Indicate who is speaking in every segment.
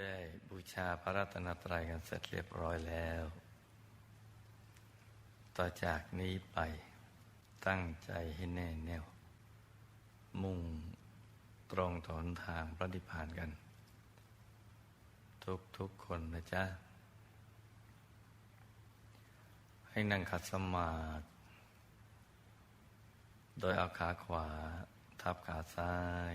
Speaker 1: ได้บูชาพระรัตนตรัยกันเสร็จเรียบร้อยแล้ว ต่อจากนี้ไปตั้งใจให้แน่แน่ว มุ่งตรงถนทางพระนิพพานกัน ทุกทุกคนนะจ๊ะ ให้นั่งขัดสมาธิโดยเอาขาขวา ทับขาซ้าย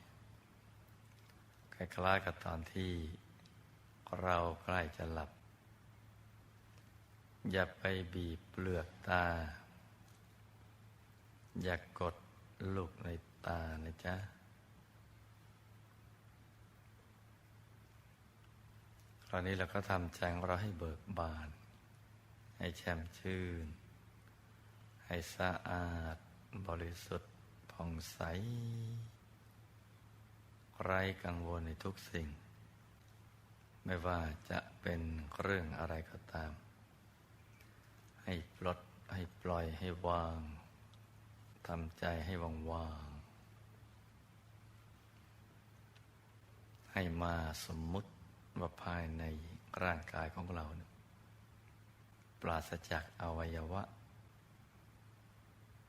Speaker 1: คล้ายๆกับตอนที่เราใกล้จะหลับ อย่าไปบีบเปลือกตา อย่ากกดลูกในตานะจ๊ะ คราวนี้เราก็ทำใจของเราให้เบิกบาน ให้แช่มชื่น ให้สะอาดบริสุทธิ์ผ่องใส ไร้กังวลในทุกสิ่ง ไม่ว่าจะเป็นเรื่องอะไรก็ตาม ให้ปลดให้ปล่อยให้วางทำใจให้ว่างว่างให้มาสมมุติว่าภายในร่างกายของเราปราศจากอวัยวะ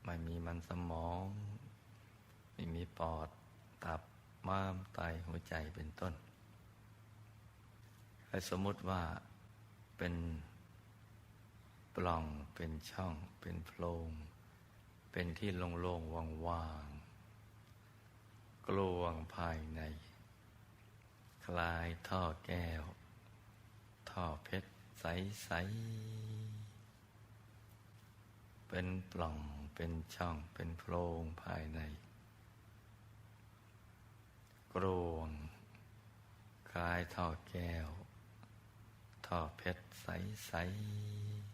Speaker 1: ไม่มีมันสมอง ไม่มีปอดตับ ม้ามไตหัวใจเป็นต้น ให้สมมติว่าเป็นปล่องเป็นช่องเป็นโพรงเป็นที่โล่งๆว่างๆกลวงภายใน คลายท่อแก้ว ท่อเพชรใสๆเป็นปล่องเป็นช่องเป็นโพรงภายใน กลวงคลายท่อแก้ว ท่อเพชรใส ๆ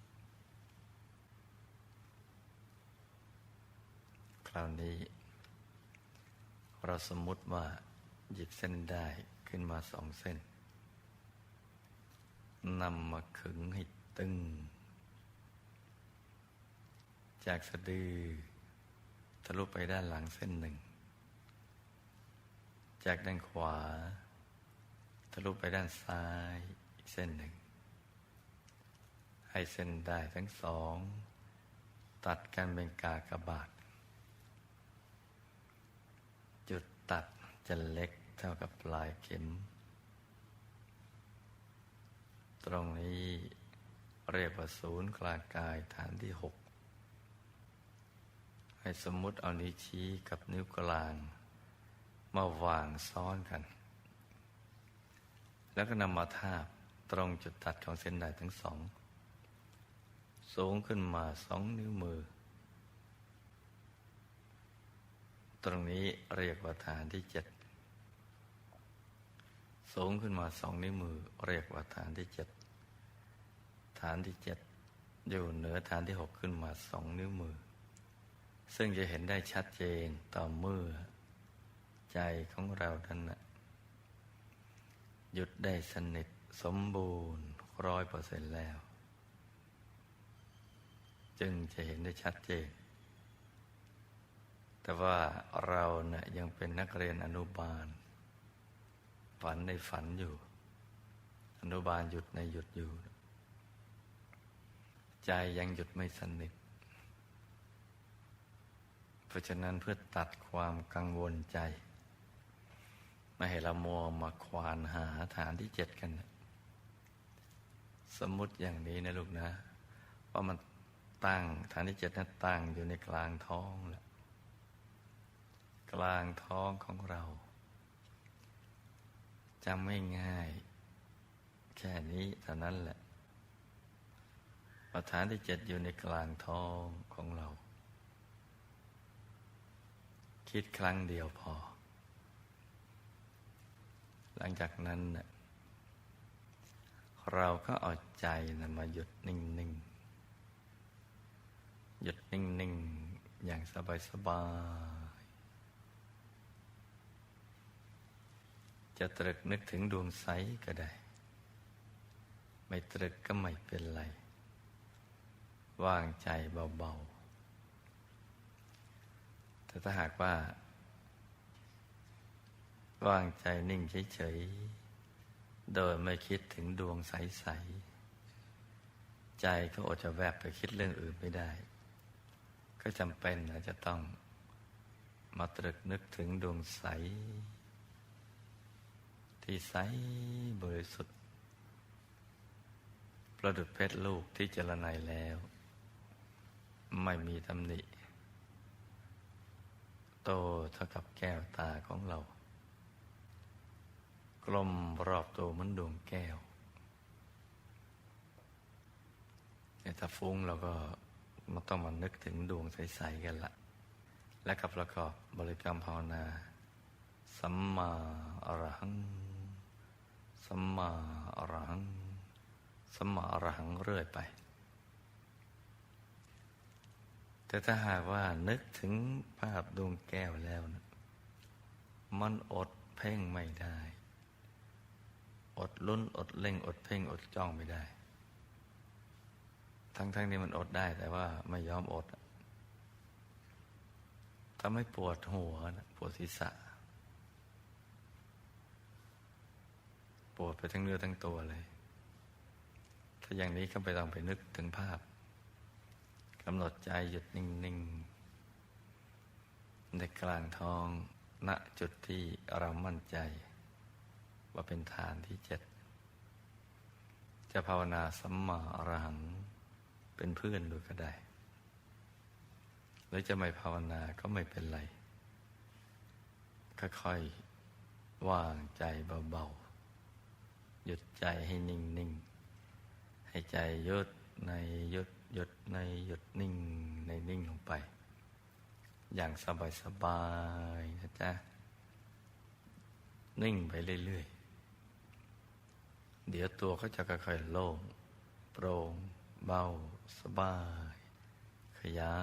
Speaker 1: คราวนี้ เราสมมุติว่าหยิบเส้นได้ขึ้นมาสองเส้นนำมาขึงให้ตึง จากสะดือทะลุไปด้านหลังเส้นหนึ่ง จากด้านขวา ทะลุไปด้านซ้ายอีกเส้นหนึ่ง ให้เส้นได้ทั้งสอง ตัดกันเป็นกากบาท จุดตัดจะเล็กเท่ากับปลายเข็ม ตรงนี้เรียกว่าศูนย์กลางกายฐานที่หกให้สมมุติเอานิ้วชี้กับนิ้วกลาง มาวางซ้อนกัน แล้วก็นำมาทาบตรงจุดตัดของเส้นได้ทั้งสอง สูงขึ้นมาสองนิ้วมือ ตรงนี้เรียกว่าฐานที่เจ็ดสูงขึ้นมาสองนิ้วมือ เรียกว่าฐานที่เจ็ดฐานที่เจ็ดอยู่เหนือฐานที่หกขึ้นมาสองนิ้วมือ ซึ่งจะเห็นได้ชัดเจนต่อเมื่อ ใจของเราท่านนะหยุดได้สนิทสมบูรณ์ร้อยเปอร์เซ็นต์แล้ว จึงจะเห็นได้ชัดเจน แต่ว่าเราเนะ่ยยังเป็นนักเรียนอนุบาล ฝันในฝันอยู่ อนุบาลหยุดในหยุดอยู่ ใจยังหยุดไม่สนิทเพราะฉะนั้นเพื่อตัดความกังวลใจ ไม่ให้เรามัวมาควานหาฐานที่เจ็ดกันนะสมมุติอย่างนี้นะลูกนะ ว่ามันตั้งฐานที่เจ็ดนั้นตั้งอยู่ในกลางท้องแหละกลางท้องของเราจำไม่ง่าย แค่นี้เท่านั้นแหละประฐานที่เจ็ดอยู่ในกลางท้องของเรา คิดครั้งเดียวพอ หลังจากนั้น เราก็เอาใจนะมาหยุดนิ่งๆ หยุดนิ่งๆ อย่างสบายๆ จะตรึกนึกถึงดวงใสก็ได้ ไม่ตรึกก็ไม่เป็นไร ว่างใจเบาๆ แต่ถ้าหากว่า วางใจนิ่งเฉยๆ โดยไม่คิดถึงดวงใส ๆ ใจก็อดจะแวบไปคิดเรื่องอื่นไม่ได้ ก็จำเป็นนะจะต้องมาตรึกนึกถึงดวงใส ที่ใสบริสุทธิ์ ประดุดเพชรลูกที่เจรไนแล้ว ไม่มีตำหนิ โตเท่ากับแก้วตาของเรา ลมรอบตัวมันดวงแก้วแต่ถ้าฟุ้งเราก็มันต้องมานึกถึงดวงใส ๆ กันละและกับประกอบบริกรรมภาวนา สัมมาอรหัง สัมมาอรหัง สัมมาอรหังเรื่อยไป แต่ถ้าหากว่านึกถึงภาพดวงแก้วแล้วนะมันอดเพ่งไม่ได้ อดลุ้นอดเล่ง อดเพ่ง อดจ้องไม่ได้ ทั้งๆทที่มันอดได้แต่ว่าไม่ยอมอดทำให้ปวดหัวนะปวดศีรษะ ปวดไปทั้งเนื้อทั้งตัวเลย ถ้าอย่างนี้ก็ไปต้องไปนึกถึงภาพกำหนดใจหยุดนิ่งๆในกลางท้องณจุดที่เรามั่นใจ ว่าเป็นฐานที่เจ็ด จะภาวนาสัมมาอรหังเป็นเพื่อนดูก็ได้ หรือจะไม่ภาวนาก็ไม่เป็นไร ค่อยๆวางใจเบาๆ หยุดใจให้นิ่งๆ ให้ใจหยุดในหยุดหยุดในหยุดนิ่งในนิ่งลงไป อย่างสบายๆนะจ๊ะนิ่งไปเรื่อย ๆ เดี๋ยวตัวเขาจะค่อยๆโล่งโปร่งเบาสบาย ขยา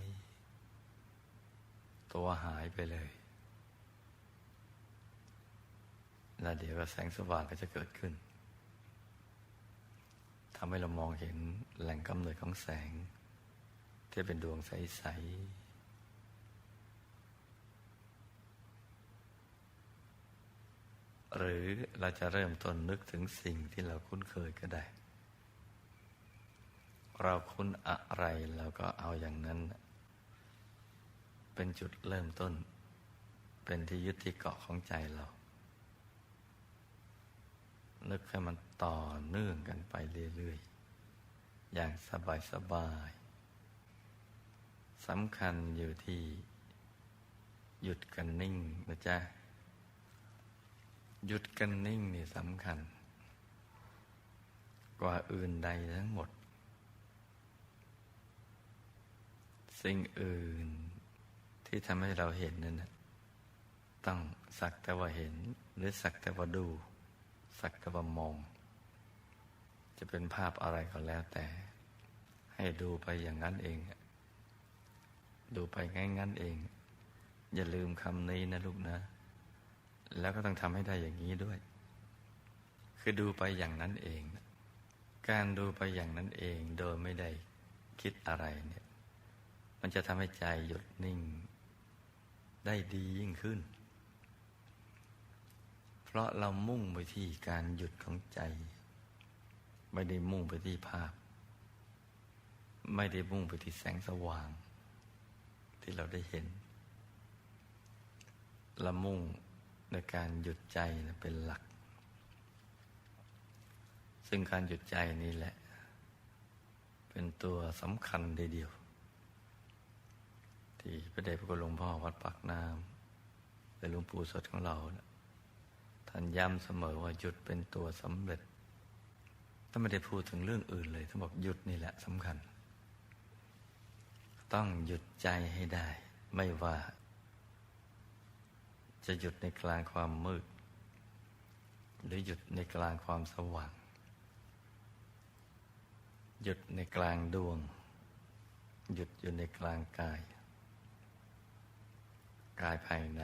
Speaker 1: ย ตัวหายไปเลย แล้วเดี๋ยวก็แสงสว่างก็จะเกิดขึ้นทำให้เรามองเห็นแหล่งกำเนิดของแสง ที่เป็นดวงใสๆ หรือเราจะเริ่มต้นนึกถึงสิ่งที่เราคุ้นเคยก็ได้ เราคุ้นอะไรเราก็เอาอย่างนั้น เป็นจุดเริ่มต้น เป็นที่ยึดที่เกาะของใจเรา นึกให้มันต่อเนื่องกันไปเรื่อยๆ อย่างสบายๆสำคัญอยู่ที่หยุดกันนิ่งนะจ๊ะ หยุดกันนิ่งนี่สำคัญ กว่าอื่นใดทั้งหมด สิ่งอื่นที่ทำให้เราเห็นนั่นนะต้องสักแต่ว่าเห็น หรือสักแต่ว่าดู สักแต่ว่ามอง จะเป็นภาพอะไรก็แล้วแต่ ให้ดูไปอย่างนั้นเอง ดูไปง่ายงั้นเอง อย่าลืมคำนี้นะลูกนะ แล้วก็ต้องทำให้ได้อย่างนี้ด้วย คือดูไปอย่างนั้นเอง การดูไปอย่างนั้นเองโดยไม่ได้คิดอะไรเนี่ย มันจะทำให้ใจหยุดนิ่ง ได้ดียิ่งขึ้น เพราะเรามุ่งไปที่การหยุดของใจ ไม่ได้มุ่งไปที่ภาพ ไม่ได้มุ่งไปที่แสงสว่าง ที่เราได้เห็นเรามุ่ง ในการหยุดใจเป็นหลัก ซึ่งการหยุดใจนี่แหละ เป็นตัวสำคัญทีเดียว ที่พระเดชพระคุณหลวงพ่อวัดปากน้ำเป็นหลวงปู่สดของเราท่านย้ำเสมอว่าหยุดเป็นตัวสำเร็จท่านไม่ได้พูดถึงเรื่องอื่นเลยท่านบอกหยุดนี่แหละสำคัญ ต้องหยุดใจให้ได้ ไม่ว่า จะหยุดในกลางความมืด หรือหยุดในกลางความสว่าง หยุดในกลางดวง หยุดอยู่ในกลางกาย กายภายใน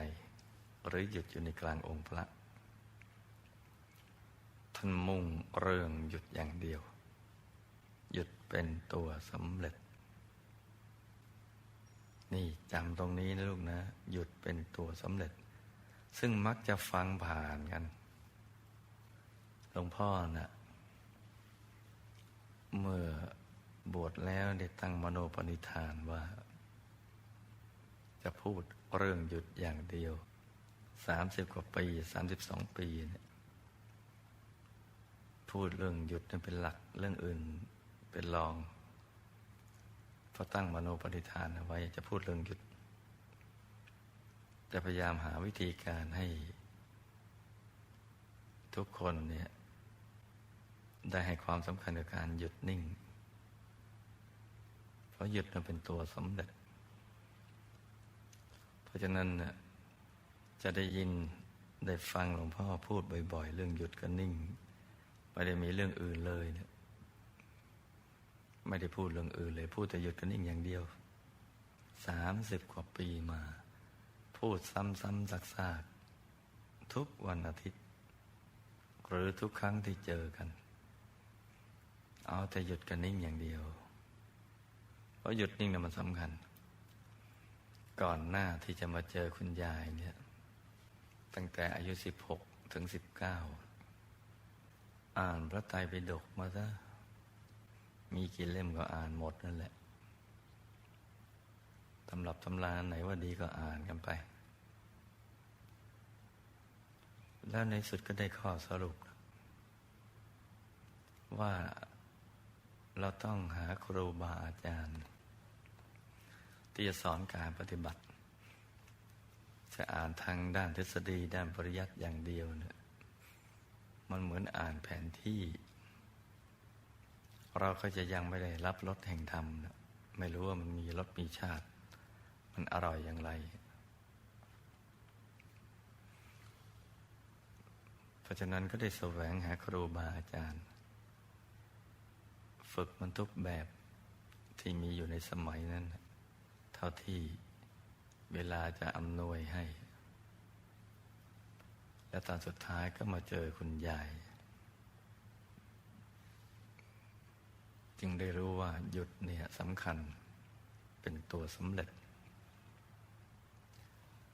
Speaker 1: หรือหยุดอยู่ในกลางองค์พระ ท่านมุ่งเรื่องหยุดอย่างเดียว หยุดเป็นตัวสำเร็จนี่จำตรงนี้นะลูกนะ หยุดเป็นตัวสำเร็จ ซึ่งมักจะฟังผ่านกันหลวงพ่อนะ่ะเมื่อบวชแล้วได้ตั้งมโนปณิธานว่า จะพูดเรื่องหยุดอย่างเดียวสามสิบกว่าปีสามสิบสองปีเนี่ยพูดเรื่องหยุดเป็นหลักเรื่องอื่นเป็นรองพอตั้งมโนปณิธานเอาไว้จะพูดเรื่องหยุด จะพยายามหาวิธีการให้ ทุกคนเนี่ยได้ให้ความสำคัญกับการหยุดนิ่ง เพราะหยุดมันเป็นตัวสำเร็จ เพราะฉะนั้นจะได้ยินได้ฟังหลวงพ่อพูดบ่อย ๆ เรื่องหยุดกับนิ่ง ไม่ได้มีเรื่องอื่นเลยเนี่ยไม่ได้พูดเรื่องอื่นเลย พูดแต่หยุดกับนิ่งอย่างเดียวสามสิบกว่าปีมา พูดซ้ำๆซากๆทุกวันอาทิตย์ หรือทุกครั้งที่เจอกัน เอาแต่หยุดกันนิ่งอย่างเดียว เพราะหยุดนิ่งนะมันสำคัญ ก่อนหน้าที่จะมาเจอคุณยายเนี่ย ตั้งแต่อายุสิบหกถึงสิบเก้าอ่านพระไตรปิฎกมาซะมีกี่เล่มก็อ่านหมดนั่นแหละตำรับตำราไหนว่าดีก็อ่านกันไป แล้วในสุดก็ได้ข้อสรุป ว่าเราต้องหาครูบาอาจารย์ ที่จะสอนการปฏิบัติ จะอ่านทางด้านทฤษฎีด้านปริยัติอย่างเดียวเนี่ยมันเหมือนอ่านแผนที่ เราก็จะยังไม่ได้รับรสแห่งธรรมนะไม่รู้ว่ามันมีรสมีชาติ มันอร่อยอย่างไร เพ ราะฉะนั้นก็ได้แสวงหาครูบาอาจารย์ ฝึกมันทุกแบบที่มีอยู่ในสมัยนั้น เท่าที่เวลาจะอำนวยให้ และตอนสุดท้ายก็มาเจอคุณยาย จึงได้รู้ว่าหยุดเนี่ยสำคัญเป็นตัวสำเร็จ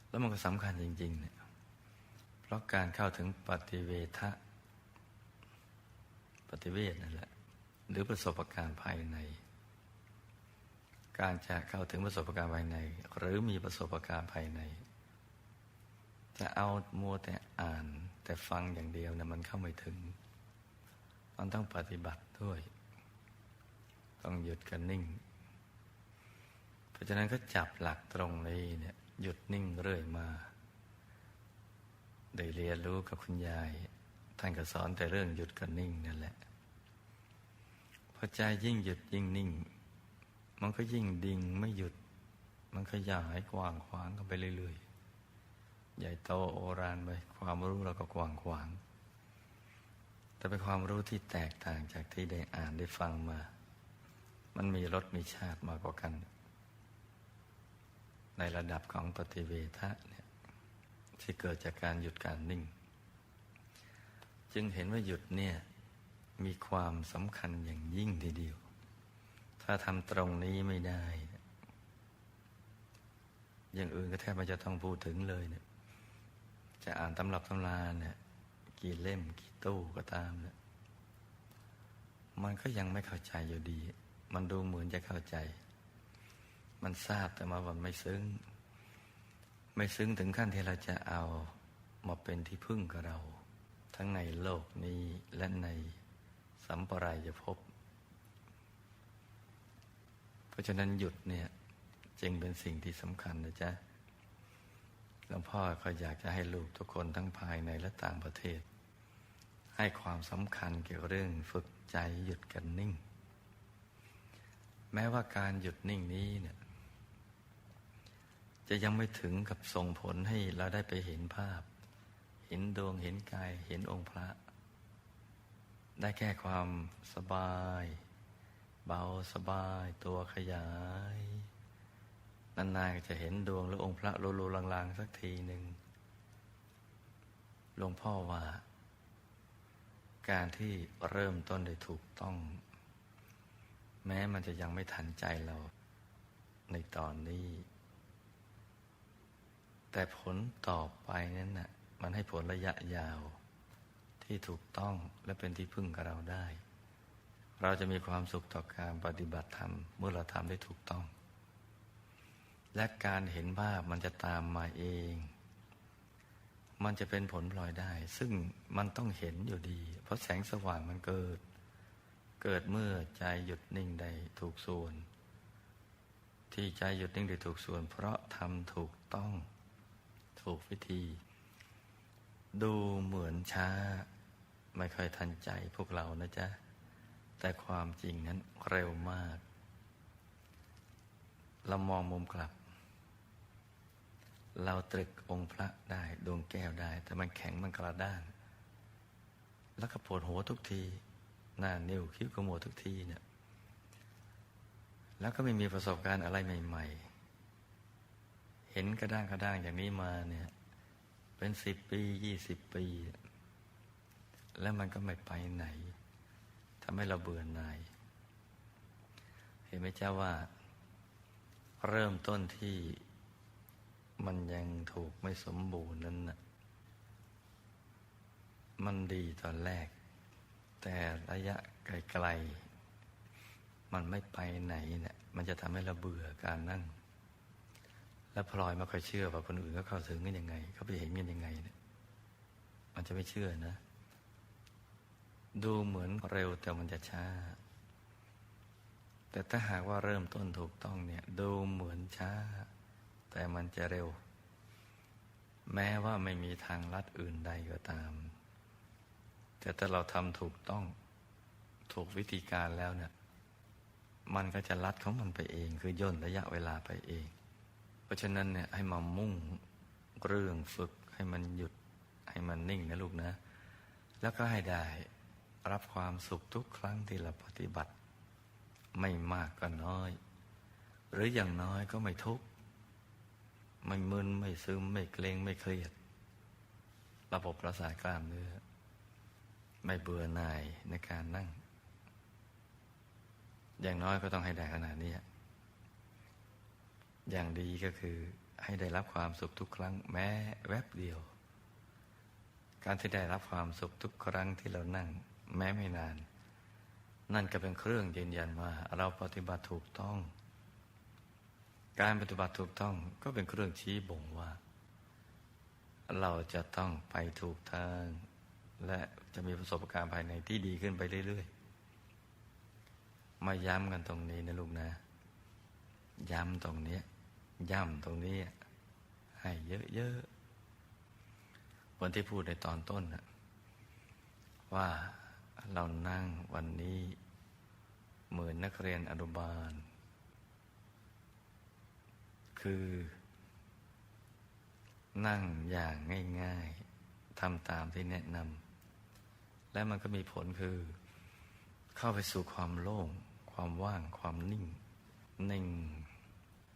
Speaker 1: แล้วมันก็สำคัญจริงๆเนี่ย เพราะการเข้าถึงปฏิเวทะปฏิเวทนั่นแหละ หรือประสบการณ์ภายใน การจะเข้าถึงประสบการณ์ภายใน หรือมีประสบการณ์ภายใน จะเอามัวแต่อ่านแต่ฟังอย่างเดียวนะมันเข้าไม่ถึง มันต้องปฏิบัติด้วย ต้องหยุดกันนิ่ง เพราะฉะนั้นก็จับหลักตรงนี้เนี่ยหยุดนิ่งเรื่อยมา ได้เรียนรู้กับคุณยาย ท่านก็สอนแต่เรื่องหยุดกันนิ่งนั่นแหละพอใจยิ่งหยุดยิ่งนิ่ง มันก็ยิ่งดิ่งไม่หยุด มันขยายกว้างขวางกันไปเรื่อยๆ ใหญ่โตโอรานไปความรู้เราก็กว้างขวาง แต่เป็นความรู้ที่แตกต่างจากที่ได้อ่านได้ฟังมา มันมีรสมีชาติมากกว่ากัน ในระดับของปฏิเวทะเนี่ย ที่เกิดจากการหยุดการนิ่ง จึงเห็นว่าหยุดเนี่ยมีความสำคัญอย่างยิ่งทีเดียว ถ้าทำตรงนี้ไม่ได้ อย่างอื่นก็แทบไม่จะต้องพูดถึงเลยเนี่ย จะอ่านตำรับตำราเนี่ยกี่เล่มกี่ตู้ก็ตามเนี่ยมันก็ยังไม่เข้าใจอยู่ดี มันดูเหมือนจะเข้าใจ มันทราบแต่มาว่าไม่ซึ้ง ไม่ซึ้งถึงขั้นที่เราจะเอามาเป็นที่พึ่งกับเรา ทั้งในโลกนี้และในสัมปรายภพเพราะฉะนั้นหยุดเนี่ยจึงเป็นสิ่งที่สำคัญนะจ๊ะหลวงพ่อก็อยากจะให้ลูกทุกคนทั้งภายในและต่างประเทศ ให้ความสำคัญเกี่ยวกับเรื่องฝึกใจหยุดกันนิ่ง แม้ว่าการหยุดนิ่งนี้เนี่ย จะยังไม่ถึงกับส่งผลให้เราได้ไปเห็นภาพ เห็นดวงเห็นกายเห็นองค์พระ ได้แค่ความสบาย เบาสบายตัวขยาย นานๆก็จะเห็นดวงหรือองค์พระโลๆลางๆสักทีหนึ่งหลวงพ่อว่า การที่เริ่มต้นได้ถูกต้อง แม้มันจะยังไม่ทันใจเราในตอนนี้ แต่ผลต่อไปนั้นน่ะมันให้ผลระยะยาว ที่ถูกต้องและเป็นที่พึ่งกับเราได้ เราจะมีความสุขต่อการปฏิบัติธรรม เมื่อเราทำได้ถูกต้อง และการเห็นภาพมันจะตามมาเอง มันจะเป็นผลพลอยได้ ซึ่งมันต้องเห็นอยู่ดี เพราะแสงสว่างมันเกิด เกิดเมื่อใจหยุดนิ่งได้ถูกส่วน ที่ใจหยุดนิ่งได้ถูกส่วน เพราะทำถูกต้อง ถูกวิธี ดูเหมือนช้า ไม่ค่อยทันใจพวกเรานะจ๊ะ แต่ความจริงนั้นเร็วมาก เรามองมุมกลับ เราตรึกองค์พระได้ดวงแก้วได้ แต่มันแข็งมันกระด้างแล้วก็ปวดหัวทุกที หน้านิ้วคิ้วกระโมทุกทีเนี่ย แล้วก็ไม่มีประสบการณ์อะไรใหม่ ๆ เห็นกระด้างกระด้างอย่างนี้มาเนี่ย เป็นสิบปียี่สิบปี แล้วมันก็ไม่ไปไหนทำให้เราเบื่อหน่าย เห็นไหมเจ้าว่า เริ่มต้นที่มันยังถูกไม่สมบูรณ์นั้นนะมันดีตอนแรก แต่ระยะไกลๆมันไม่ไปไหนเนะี่ยมันจะทำให้เราเบื่อการนั่ง แล้วพลอยม่ค่อยเชื่อว่าคนอื่นเขาเข้าถึงกันยังไงเขาไปเห็นกันยังไงเนะี่ยมันจะไม่เชื่อนะ ดูเหมือนเร็วแต่มันจะช้า แต่ถ้าหากว่าเริ่มต้นถูกต้องเนี่ย ดูเหมือนช้า แต่มันจะเร็ว แม้ว่าไม่มีทางลัดอื่นใดก็ตาม แต่ถ้าเราทำถูกต้องถูกวิธีการแล้วเนี่ย มันก็จะลัดของมันไปเอง คือย่นระยะเวลาไปเอง ราะฉะนั้นเนี่ยให้มามุ่งเรื่องฝึกให้มันหยุดให้มันนิ่งนะลูกนะ แล้วก็ให้ได้รับความสุขทุกครั้งที่เราปฏิบัติ ไม่มากก็น้อย หรืออย่างน้อยก็ไม่ทุกข์ไม่มึนไม่ซึมไม่เกรงไม่เครียด ระบบประสาทกล้ามเนื้อ ไม่เบื่อหน่ายในการนั่ง อย่างน้อยก็ต้องให้ได้ขนาดนี้ อย่างดีก็คือให้ได้รับความสุขทุกครั้งแม้แวบเดียว การที่ได้รับความสุขทุกครั้งที่เรานั่ง แม้ไม่นาน นั่นก็เป็นเครื่องยืนยันว่าเราปฏิบัติถูกต้อง การปฏิบัติถูกต้องก็เป็นเครื่องชี้บ่งว่า เราจะต้องไปถูกทาง และจะมีประสบการณ์ภายในที่ดีขึ้นไปเรื่อยๆ มาย้ำกันตรงนี้นะลูกนะ ย้ำตรงนี้ ย้ำตรงนี้ ให้เยอะๆวันที่พูดในตอนต้นนะว่าเรานั่งวันนี้เหมือนนักเรียนอนุบาล คือ นั่งอย่างง่าย ๆทำตามที่แนะนำและมันก็มีผลคือ เข้าไปสู่ความโล่ง ความว่างความนิ่ง นิ่ง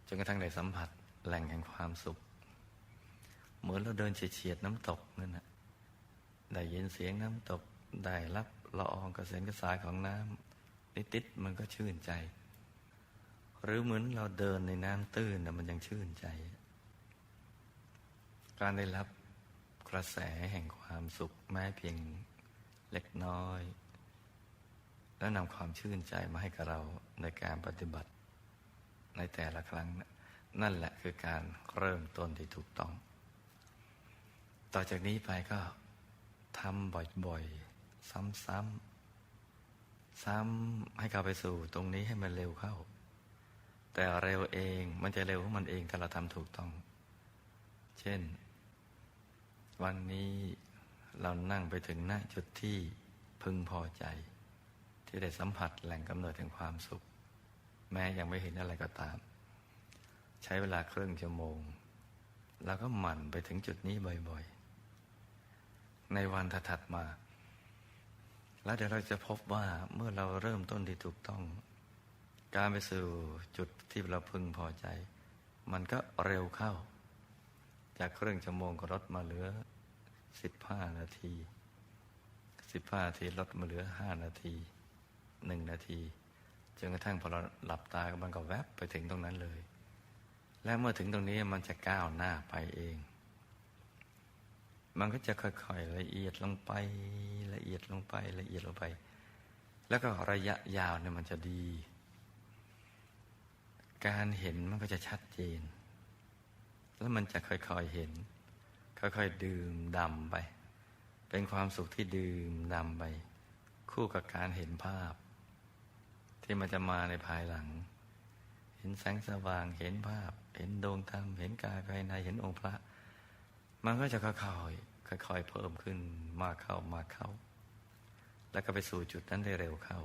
Speaker 1: จนกระทั่งได้สัมผัสแหล่งแห่งความสุข เหมือนเราเดินเฉียดน้ำตกนั่นแหะได้ยินเสียงน้ำตกได้รับละอองกระเซ็นกระสายของน้ำนิดๆมันก็ชื่นใจ หรือเหมือนเราเดินในน้ำตื้นนะมันยังชื่นใจ การได้รับกระแสแห่งความสุขแม้เพียงเล็กน้อย แล้วนำความชื่นใจมาให้กับเราในการปฏิบัติ ในแต่ละครั้ง นั่นแหละคือการเริ่มต้นที่ถูกต้อง ต่อจากนี้ไปก็ทำบ่อยๆ ซ้ำๆ ซ้ำให้เข้าไปสู่ตรงนี้ให้มันเร็วเข้า แต่เร็วเองมันจะเร็วของมันเองถ้าเราทำถูกต้อง เช่น วันนี้เรานั่งไปถึงหน้าจุดที่พึงพอใจ ที่ได้สัมผัสแหล่งกำเนิดแห่งความสุข แม้ยังไม่เห็นอะไรก็ตาม ใช้เวลาครึ่งชั่วโมง แล้วก็หมั่นไปถึงจุดนี้บ่อยๆ ในวันถัดมา แล้วเดี๋ยวเราจะพบว่าเมื่อเราเริ่มต้นที่ถูกต้อง การไปสู่จุดที่เราพึงพอใจ มันก็เร็วเข้า จากเครื่องชั่วโมงก็ลดมาเหลือสิบห้านาทีสิบห้านาทีลดมาเหลือห้านาทีหนึ่งนาที จนกระทั่งพอเราหลับตามันก็แวบไปถึงตรงนั้นเลย และเมื่อถึงตรงนี้มันจะก้าวหน้าไปเอง มันก็จะค่อยๆละเอียดลงไปละเอียดลงไปละเอียดลงไป แล้วก็ระยะยาวเนี่ยมันจะดี การเห็นมันก็จะชัดเจน แล้วมันจะค่อยๆเห็น ค่อยๆดื่มดำไป เป็นความสุขที่ดื่มดำไป คู่กับการเห็นภาพ ที่มันจะมาในภายหลัง เห็นแสงสว่างเห็นภาพ เห็นดวงธรรม เห็นกายภายในเห็นองค์พระ มันก็จะค่อยๆค่อยๆเพิ่มขึ้นมากเข้ามากเข้า แล้วก็ไปสู่จุดนั้นได้เร็วเข้า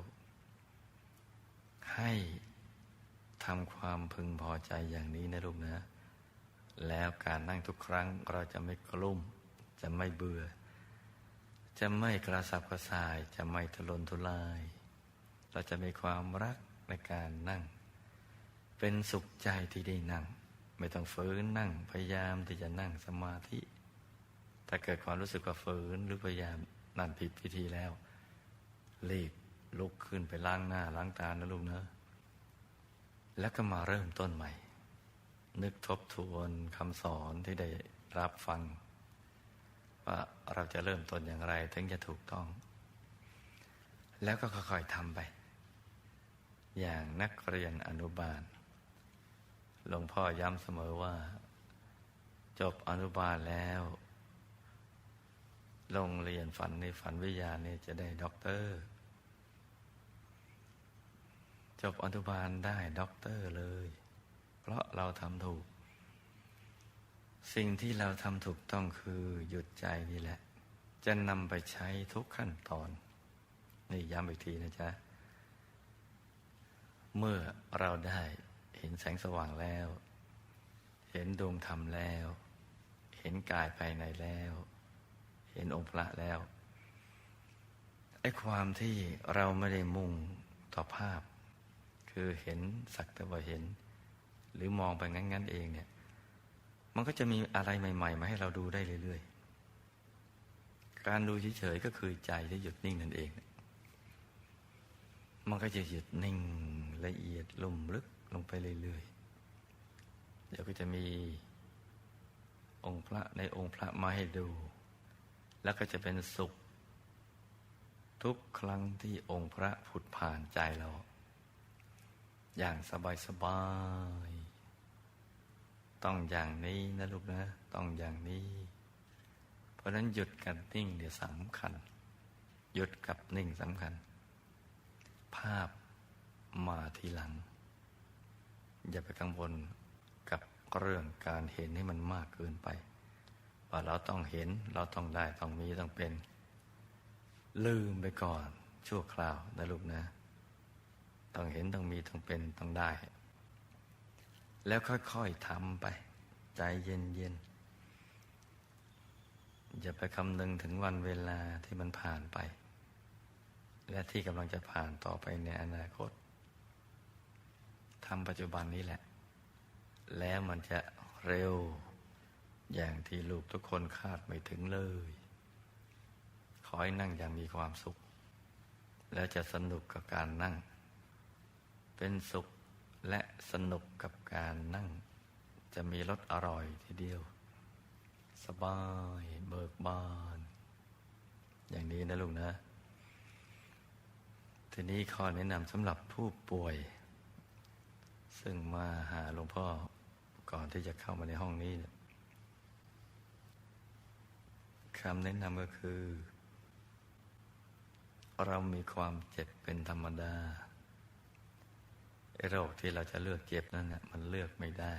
Speaker 1: ให้ทำความพึงพอใจอย่างนี้นะลูกนะ แล้วการนั่งทุกครั้งเราจะไม่กลุ้ม จะไม่เบื่อ จะไม่กระสับกระส่าย จะไม่ทะลนทุลาย เราจะมีความรักในการนั่ง เป็นสุขใจที่ได้นั่ง ไม่ต้องฝืนนั่งพยายามที่จะนั่งสมาธิ ถ้าเกิดความรู้สึกว่าฝืนหรือพยายามนั่นผิดพิธีแล้ว รีบลุกขึ้นไปล้างหน้าล้างตานะลูกเนอะแล้วก็มาเริ่มต้นใหม่ นึกทบทวนคำสอนที่ได้รับฟัง ว่าเราจะเริ่มต้นอย่างไรถึงจะถูกต้อง แล้วก็ค่อยๆทำไป อย่างนักเรียนอนุบาล หลวงพ่อย้ำเสมอว่า จบอนุบาลแล้ว โรงเรียนฝันในฝันวิทยาเนี่ยจะได้ด็อกเตอร์ จบอนุบาลได้ด็อกเตอร์เลย เพราะเราทำถูก สิ่งที่เราทำถูกต้องคือหยุดใจนี่แหละ จะนำไปใช้ทุกขั้นตอน นี่ย้ำอีกทีนะจ๊ะ เมื่อเราได้เห็นแสงสว่างแล้ว เห็นดวงธรรมแล้ว เห็นกายภายในแล้ว เห็นองค์พระแล้วไอ้ความที่เราไม่ได้มุ่งต่อภาพ คือเห็นสักแต่ว่าเห็น หรือมองไปงั้น ๆ เองเนี่ย มันก็จะมีอะไรใหม่ ๆ มาให้เราดูได้เรื่อย ๆ การดูเฉยๆก็คือใจที่หยุดนิ่งนั่นเอง มันก็จะหยุดนิ่งละเอียดลุ่มลึกลงไปเรื่อยๆ เดี๋ยวก็จะมีองค์พระในองค์พระมาให้ดู แล้วก็จะเป็นสุข ทุกครั้งที่องค์พระผุดผ่านใจเรา อย่างสบายๆต้องอย่างนี้นะลูกนะ ต้องอย่างนี้ เพราะนั้นหยุดกับนิ่งเดี๋ยวสำคัญ หยุดกับนิ่งสำคัญ ภาพมาทีหลัง อย่าไปกังวลกับเรื่องการเห็นให้มันมากเกินไป ว่าเราต้องเห็นเราต้องได้ต้องมีต้องเป็น ลืมไปก่อนชั่วคราวนะลูกนะ ต้องเห็นต้องมีต้องเป็นต้องได้ แล้วค่อยๆทำไป ใจเย็นๆอย่าไปคำนึงถึงวันเวลาที่มันผ่านไป และที่กำลังจะผ่านต่อไปในอนาคตทำปัจจุบันนี้แหละ แล้วมันจะเร็ว อย่างที่ลูกทุกคนคาดไม่ถึงเลย ขอให้นั่งอย่างมีความสุข แล้วจะสนุกกับการนั่ง เป็นสุขและสนุกกับการนั่ง จะมีรสอร่อยทีเดียว สบายเบิกบาน อย่างนี้นะลูกนะ ทีนี้ข้อแนะนำสำหรับผู้ป่วย ซึ่งมาหาหลวงพ่อก่อนที่จะเข้ามาในห้องนี้คำแนะนำก็คือ เรามีความเจ็บเป็นธรรมดาโรคที่เราจะเลือกเจ็บนั่นนะมันเลือกไม่ได้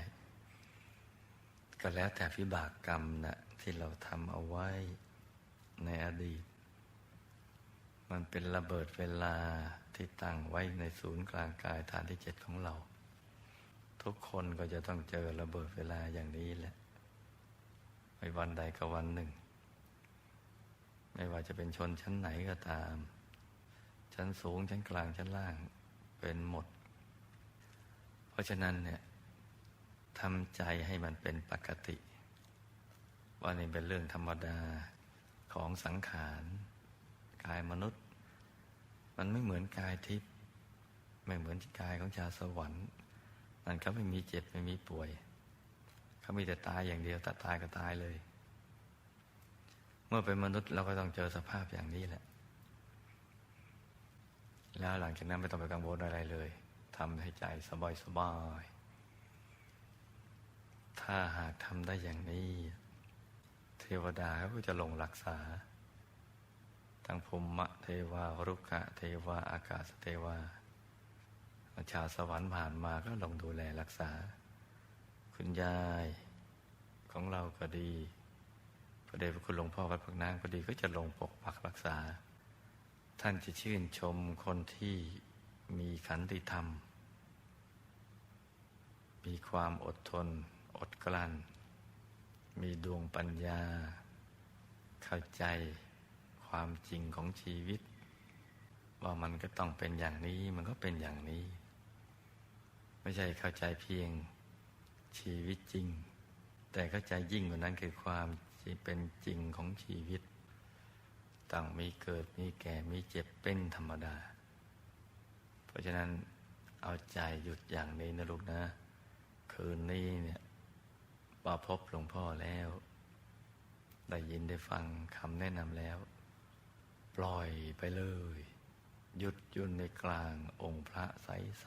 Speaker 1: ก็แล้วแต่พิบากกรรมน่ะที่เราทำเอาไว้ในอดีต มันเป็นระเบิดเวลาที่ตั้งไว้ในศูนย์กลางกายฐานที่เจ็ดของเรา ทุกคนก็จะต้องเจอระเบิดเวลาอย่างนี้แหละไม่วันใดก็วันหนึ่ง ไม่ว่าจะเป็นชนชั้นไหนก็ตาม ชั้นสูงชั้นกลางชั้นล่างเป็นหมด เพราะฉะนั้นเนี่ยทำใจให้มันเป็นปกติ ว่านี่เป็นเรื่องธรรมดาของสังขารกายมนุษย มันไม่เหมือนกายทิพย์ไม่เหมือนกายของชาวสวรรค์ มันเขาไม่มีเจ็บไม่มีป่วย เขามีแต่ตายอย่างเดียวแต่ตายก็ตายเลย เมื่อเป็นมนุษย์เราก็ต้องเจอสภาพอย่างนี้แหละ แล้วหลังจากนั้นไม่ต้องไปกังวลอะไรเลยทำให้ใจสบายสบาย ถ้าหากทำได้อย่างนี้ เทวดาก็จะลงรักษา ทั้งภูมิเทวารุกะเทวาอากาศเทวาชาวสวรรค์ผ่านมาก็ลงดูแลรักษา คุณยายของเราก็ดีพระเดชพระคุณหลวงพ่อวัดพักนางก็ดีก็จะลงปกปักรักษา ท่านจะชื่นชมคนที่มีขันติธรรม มีความอดทน อดกลั้น มีดวงปัญญา เข้าใจ ความจริงของชีวิต ว่ามันก็ต้องเป็นอย่างนี้มันก็เป็นอย่างนี้ ไม่ใช่เข้าใจเพียงชีวิตจริง แต่เข้าใจยิ่งกว่านั้นคือความเป็นจริงของชีวิตต้องมีเกิดมีแก่มีเจ็บเป็นธรรมดา เพราะฉะนั้นเอาใจหยุดอย่างนี้นะลูกนะ คืนนี้เนี่ยปาพบหลวงพ่อแล้ว ได้ยินได้ฟังคำแนะนำแล้ว ล่อยไปเลย หยุดยุ่นในกลางองค์พระใส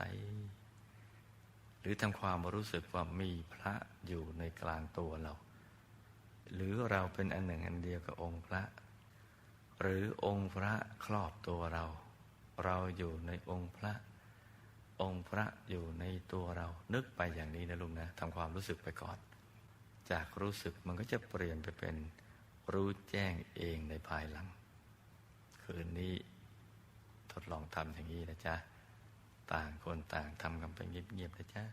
Speaker 1: ๆหรือทำความรู้สึกว่ามีพระอยู่ในกลางตัวเรา หรือเราเป็นอันหนึ่งอันเดียวกับองค์พระ หรือองค์พระครอบตัวเรา เราอยู่ในองค์พระ องค์พระอยู่ในตัวเรา นึกไปอย่างนี้นะลุงนะทำความรู้สึกไปก่อน จากรู้สึกมันก็จะเปลี่ยนไปเป็นรู้แจ้งเองในภายหลัง คืนนี้ทดลองทำอย่างนี้นะจ๊ะ ต่างคนต่างทำกันไปเงียบๆนะจ๊ะ